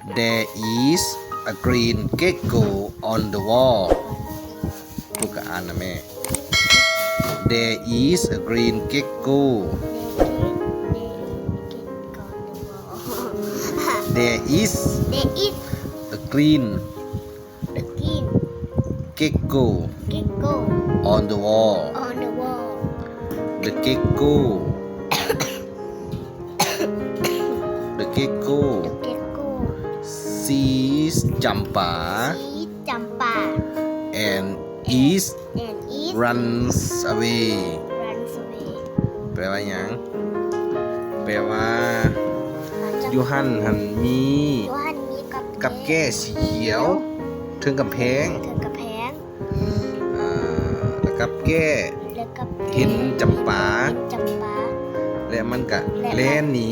There is a green gecko on the wall. Look at. There is a green gecko. There is. There is a green a green gecko gecko on the wall. on the wall. The gecko. the gecko. Gecko. Sees จำปา see Champa and is and it runs away runs away. แปลว่าหยังแปลว่าจะอยูหันหันมียูฮันมีกับกับแก้สีเขียวถึงกับแพงถึงกับแพงอ่าแล้วกับแก้แล้วกับเห็นจำปาจำปาและมันกะและแล่นหนี